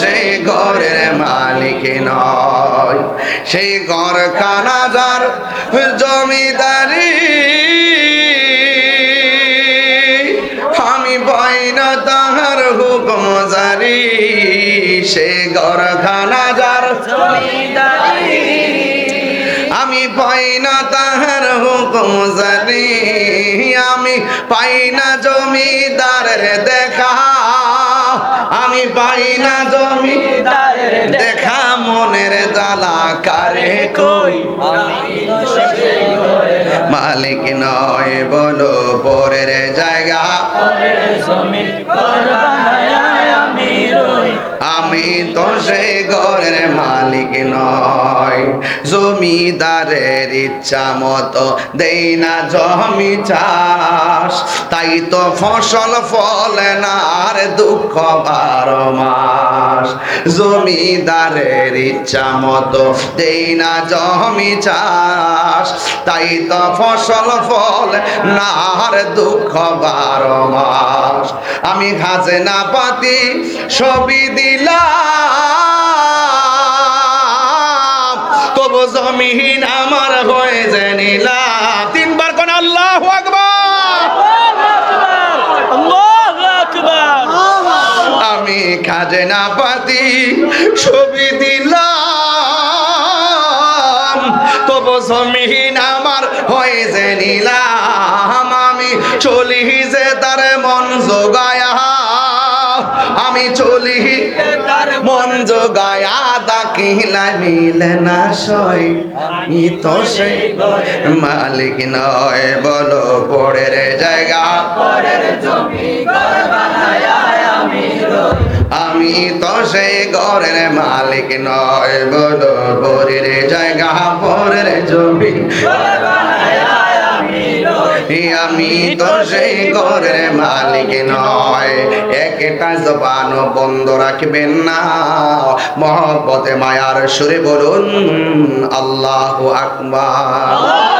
সেই ঘরের মালিক নয়। সেই ঘর খানাজার জমিদারি। আমি পাই না তাহার হুকুম জারি। সে ঘর খানাজার আমি পাই না তাহার হুকুম জানি আমি পাই না দেখা। দেখা মনের জ্বালা কারে কই? মালিক নয় বলো, পরের জায়গা। আমি তো সেই ঘরের মালিক নয়, জমিদারের ইচ্ছা মতো দেই না জমি চাষ, তাই তো ফসল ফলে না, আর দুঃখ বারো মাস। জমিদারের ইচ্ছা মতো দেই না জমি চাষ, তাই তো ফসল ফলে না, আর দুঃখ বারো মাস। আমি খাজনা পাতি সবই দিলাম, তবু জমিহীন আমার হয়ে যে তিনবার কোন আল্লাহ আমি খাজনা পাতি ছবি দিলাম। তবু জমিহীন আমার হয়ে যে নিলাম। আমি চলি যে তার মন জোগায়া। আমি চলি মন জোগায়া। দাকিলা মিলে না সই তো সেই মালিক নয়। বলো পরের জায়গা। আমি তো সেই ঘরের মালিক নয় বলো পরের জায়গা পরের জমি। আমি তো সেই ঘরের মালিক নয়, একটা জবান বন্ধ রাখবেন না। মহব্বতে, মায়ার সুরে বলুন, আল্লাহ আকবার।